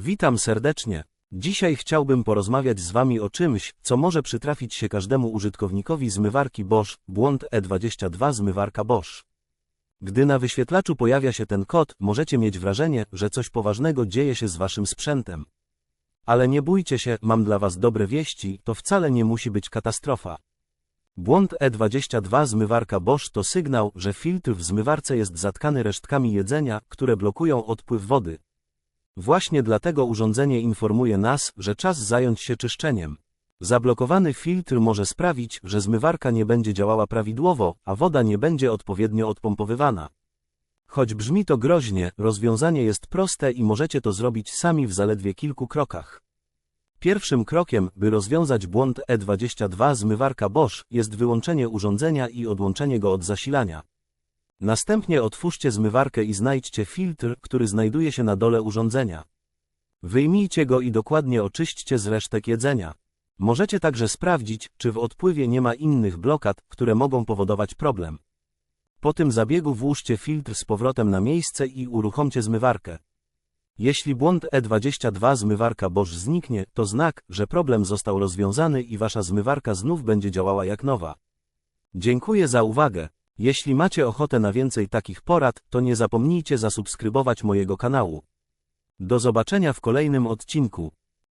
Witam serdecznie. Dzisiaj chciałbym porozmawiać z Wami o czymś, co może przytrafić się każdemu użytkownikowi zmywarki Bosch, błąd E22 zmywarka Bosch. Gdy na wyświetlaczu pojawia się ten kod, możecie mieć wrażenie, że coś poważnego dzieje się z Waszym sprzętem. Ale nie bójcie się, mam dla Was dobre wieści, to wcale nie musi być katastrofa. Błąd E22 zmywarka Bosch to sygnał, że filtr w zmywarce jest zatkany resztkami jedzenia, które blokują odpływ wody. Właśnie dlatego urządzenie informuje nas, że czas zająć się czyszczeniem. Zablokowany filtr może sprawić, że zmywarka nie będzie działała prawidłowo, a woda nie będzie odpowiednio odpompowywana. Choć brzmi to groźnie, rozwiązanie jest proste i możecie to zrobić sami w zaledwie kilku krokach. Pierwszym krokiem, by rozwiązać błąd E22 zmywarka Bosch, jest wyłączenie urządzenia i odłączenie go od zasilania. Następnie otwórzcie zmywarkę i znajdźcie filtr, który znajduje się na dole urządzenia. Wyjmijcie go i dokładnie oczyśćcie z resztek jedzenia. Możecie także sprawdzić, czy w odpływie nie ma innych blokad, które mogą powodować problem. Po tym zabiegu włóżcie filtr z powrotem na miejsce i uruchomcie zmywarkę. Jeśli błąd E22 zmywarka Bosch zniknie, to znak, że problem został rozwiązany i wasza zmywarka znów będzie działała jak nowa. Dziękuję za uwagę. Jeśli macie ochotę na więcej takich porad, to nie zapomnijcie zasubskrybować mojego kanału. Do zobaczenia w kolejnym odcinku.